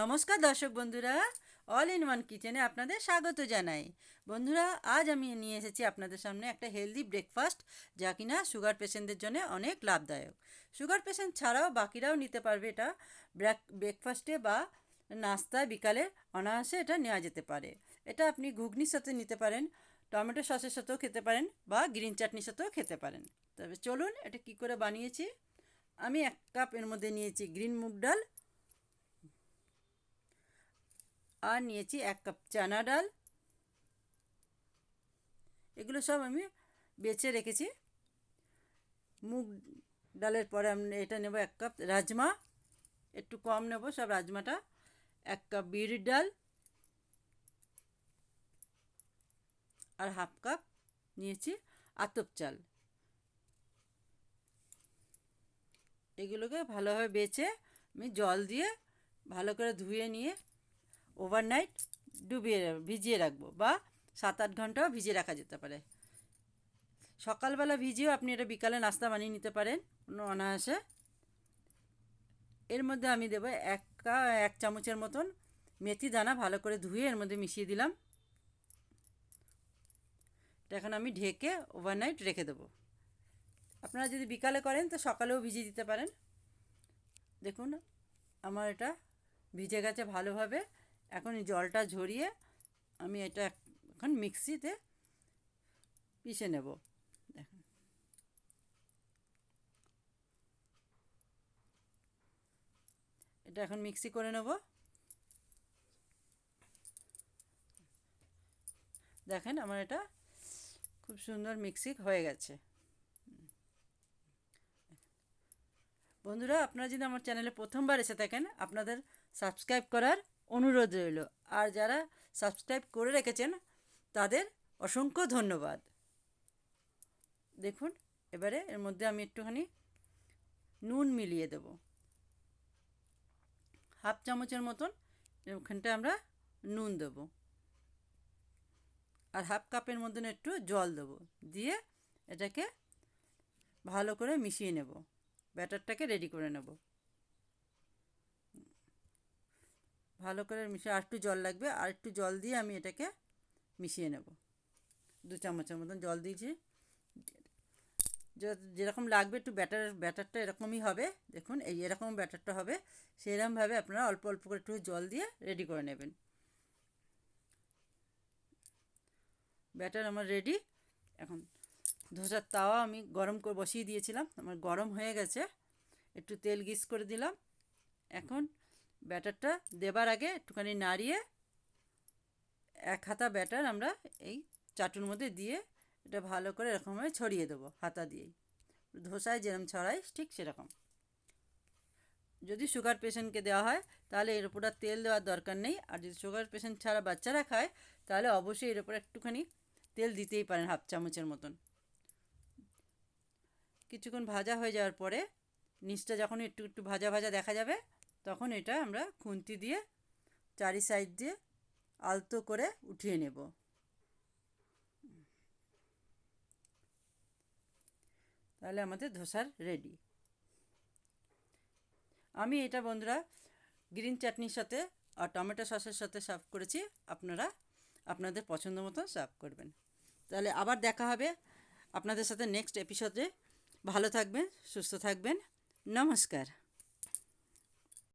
নমস্কার দর্শক বন্ধুরা অল ইন ওয়ান কিচেনে আপনাদের স্বাগত জানাই। বন্ধুরা, আজ আমি নিয়ে এসেছি আপনাদের সামনে একটা হেলদি ব্রেকফাস্ট যা কিনা সুগার পেশেন্টদের জন্য অনেক লাভদায়ক। সুগার পেশেন্ট ছাড়াও বাকিরাও নিতে পারবে এটা। ব্রেক ব্রেকফাস্টে বা নাস্তায় বিকালে অনায়াসে এটা নেওয়া যেতে পারে। এটা আপনি ঘুগনির সাথে নিতে পারেন, টমেটো সসের সাথেও খেতে পারেন বা গ্রিন চাটনির সাথেও খেতে পারেন। তবে চলুন এটা কি করে বানিয়েছি? আমি এক কাপ এর মধ্যে নিয়েছি গ্রিন মুগ ডাল আর নিয়েছি এক কাপ চানা ডাল। এগুলো সব আমি বেছে রেখেছি। মুগ ডালের পরে আমি এটা নেব এক কাপ রাজমা। একটু কম নেব সব রাজমাটা। এক কাপ বিউরির ডাল। আর হাফ কাপ নিয়েছি আতপ চাল। এগুলোকে ভালোভাবে বেছে আমি জল দিয়ে ভালো করে ধুয়ে নিয়ে ওভারনাইট ডুবিয়ে ভিজিয়ে রাখব বা সাত আট ঘন্টাও ভিজিয়ে রাখা যেতে পারে। সকালবেলা ভিজিয়েও আপনি এটা বিকালে নাস্তা বানিয়ে নিতে পারেন, কোনো অনায়াসে। এর মধ্যে আমি দেবো এক এক চামচের মতন মেথি দানা ভালো করে ধুয়ে এর মধ্যে মিশিয়ে দিলাম। এটা এখন আমি ঢেকে ওভারনাইট রেখে দেবো। আপনারা যদি বিকালে করেন তো সকালেও ভিজিয়ে দিতে পারেন। দেখুন, আমার এটা ভিজে গেছে ভালোভাবে। এখন জলটা ঝরিয়ে আমি এটা এখন মিক্সিতে পিষে নেব। দেখুন। এটা এখন মিক্সি করে নেব। দেখেন আমার এটা খুব সুন্দর মিক্সি হয়ে গেছে। বন্ধুরা, আপনারা যদি আমার চ্যানেলে প্রথমবার এসে থাকেন, আপনাদের সাবস্ক্রাইব করার অনুরোধ রইল। আর যারা সাবস্ক্রাইব করে রেখেছেন, তাদের অসংখ্য ধন্যবাদ। দেখুন, এবারে এর মধ্যে আমি একটুখানি নুন মিলিয়ে দেব। হাফ চামচের মতন ওখানটা আমরা নুন দেব। আর হাফ কাপের মতন একটু জল দেবো। দিয়ে এটাকে ভালো করে মিশিয়ে নেব। ব্যাটারটাকে রেডি করে নেব। ভালো করে মিশিয়ে আর একটু জল লাগবে, আর একটু জল দিয়ে আমি এটাকে মিশিয়ে নেব। দু চামচের মতন জল দিয়েছি। যেরকম লাগবে একটু ব্যাটার, ব্যাটারটা এরকমই হবে। দেখুন, এই এরকম ব্যাটারটা হবে, সেরকমভাবে আপনারা অল্প অল্প করে একটু জল দিয়ে রেডি করে নেবেন। ব্যাটার আমার রেডি এখন ধোসার তাওয়া আমি গরম করে বসিয়ে দিয়েছিলাম, আমার গরম হয়ে গেছে। একটু তেল গিস করে দিলাম। এখন ব্যাটারটা দেবার আগে একটুখানি নাড়িয়ে এক হাতা ব্যাটার আমরা এই চাটুর মধ্যে দিয়ে এটা ভালো করে এরকমভাবে ছড়িয়ে দেবো হাতা দিয়েই। ধোসায় যেরকম ছড়াই ঠিক সেরকম। যদি সুগার পেশেন্টকে দেওয়া হয় তাহলে এর উপর তেল দেওয়ার দরকার নেই। আর যদি সুগার পেশেন্ট ছাড়া বাচ্চারা খায় তাহলে অবশ্যই এর উপর একটুখানি তেল দিতেই পারেন হাফ চামচের মতন। কিছুক্ষণ ভাজা হয়ে যাওয়ার পরে নিচটা যখন একটু একটু ভাজা ভাজা দেখা যাবে তখন এটা আমরা খুন্তি দিয়ে চারি সাইড দিয়ে আলতো করে উঠিয়ে নেব। তাহলে আমাদের ধোসার রেডি আমি এটা বন্ধুরা গ্রিন চাটনির সাথে আর টমেটো সসের সাথে সার্ভ করেছি, আপনারা আপনাদের পছন্দ মতো সার্ভ করবেন। তাহলে আবার দেখা হবে আপনাদের সাথে নেক্সট এপিসোডে ভালো থাকবেন, সুস্থ থাকবেন। নমস্কার।